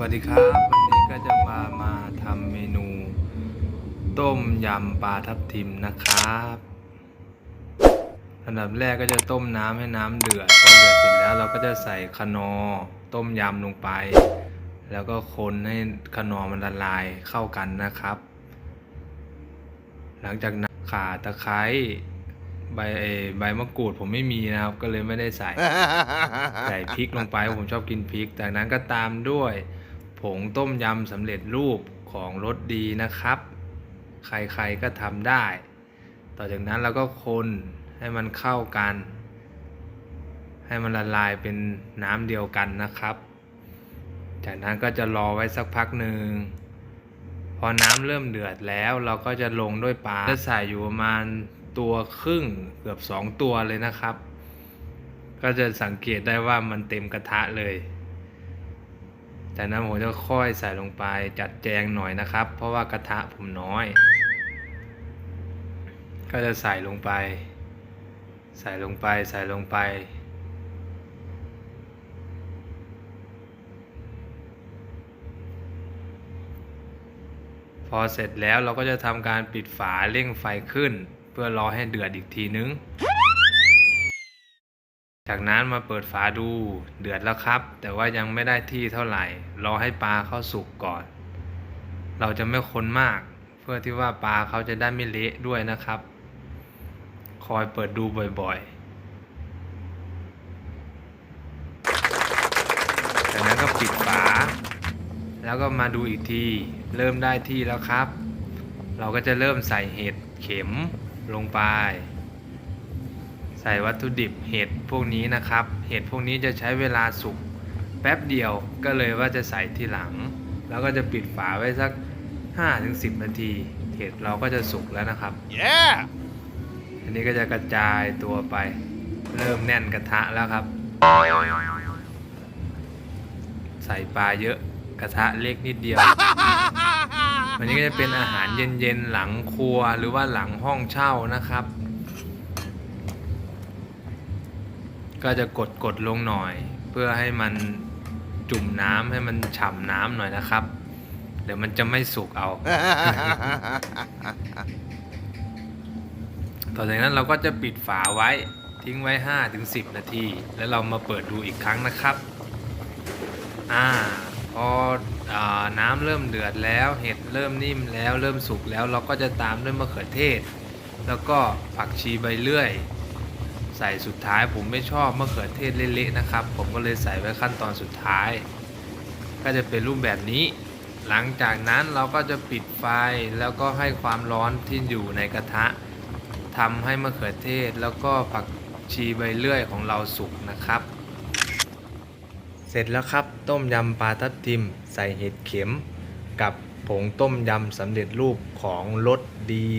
วัสดีครับ วันนี้ก็จะมามาทำเมนู ต้มยำปลาทับทิมนะครับอันดับแรกก็จะต้มน้ำให้น้ำเดือดพอเดือดเสร็จแล้วเราก็จะใส่คนอต้มยำลงไป แล้วก็คนให้คนอมันละลายเข้ากันนะครับ หลังจากนั้นข่าตะไคร้ใบใบมะกรูดผมไม่มีนะครับ ก็เลยไม่ได้ใส่ ใส่พริกลงไปผมชอบกินพริก จากนั้นก็ตามด้วย งต้มยำสำเร็จรูปของรสดีนะครับ ใครๆก็ทำได้ ต่อจากนั้นเราก็คนให้มันเข้ากัน ให้มันละลายเป็นน้ำเดียวกันนะครับ จากนั้นก็จะรอไว้สักพักหนึ่งพอน้ำเริ่มเดือดแล้วเราก็จะลงด้วยปลาจะใส่อยู่ประมาณตัวครึ่งเกือบสองตัวเลยนะครับ ก็จะสังเกตได้ว่ามันเต็มกระทะเลย จากนั้นผมจะค่อยใส่ลงไปจัดแจงหน่อยนะครับ เพราะว่ากระทะผมน้อย ก็จะใส่ลงไป ใส่ลงไปใส่ลงไป พอเสร็จแล้วเราก็จะทำการปิดฝาเร่งไฟขึ้น เพื่อรอให้เดือดอีกทีนึง จากนั้นมาเปิดฝาดูเดือดแล้วครับ แต่ว่ายังไม่ได้ที่เท่าไหร่ รอให้ปลาเข้าสุกก่อน เราจะไม่คนมาก เพื่อที่ว่าปลาเขาจะได้ไม่เละด้วยนะครับ คอยเปิดดูบ่อยๆ จากนั้นก็ปิดฝา แล้วก็มาดูอีกที เริ่มได้ที่แล้วครับ เราก็จะเริ่มใส่เห็ดเข็มลงไป ใส่วัตถุดิบเห็ดพวกนี้นะครับ เห็ดพวกนี้จะใช้เวลาสุกแป๊บเดียวก็เลยว่าจะใส่ทีหลัง แล้วก็จะปิดฝาไว้สัก 5-10 นาที เห็ดเราก็จะสุกแล้วนะครับ Yeah! อันนี้ก็จะกระจายตัวไป เริ่มแน่นกระทะแล้วครับ ใส่ปลาเยอะกระทะเล็กนิดเดียว วันนี้ก็จะเป็นอาหารเย็นๆหลังครัวหรือว่าหลังห้องเช่านะครับ ก็จะกดกดลงหน่อย เพื่อให้มันจุ่มน้ำให้มันฉ่ำน้ำหน่อยนะครับ เดี๋ยวมันจะไม่สุกเอา ต่อจากนั้นเราก็จะปิดฝาไว้ทิ้งไว้ 5-10 นาที แล้วเรามาเปิดดูอีกครั้งนะครับ อ่า พออน้ำเริ่มเดือดแล้วเห็ดเริ่มนิ่มแล้วเริ่มสุกแล้วเราก็จะตามด้วยมะเขือเทศ แล้วก็ผักชีใบเลื่อย ใส่สุดท้ายผมไม่ชอบมะเขือเทศเละๆนะครับ ผมก็เลยใส่ไว้ขั้นตอนสุดท้าย ก็จะเป็นรูปแบบนี้ หลังจากนั้นเราก็จะปิดไฟแล้วก็ให้ความร้อนที่อยู่ในกระทะทำให้มะเขือเทศแล้วก็ผักชีใบเลื่อยของเราสุกนะครับ เสร็จแล้วครับต้มยำปลาทับทิม ใส่เห็ดเข็ม กับผงต้มยำสำเร็จรูปของรสดี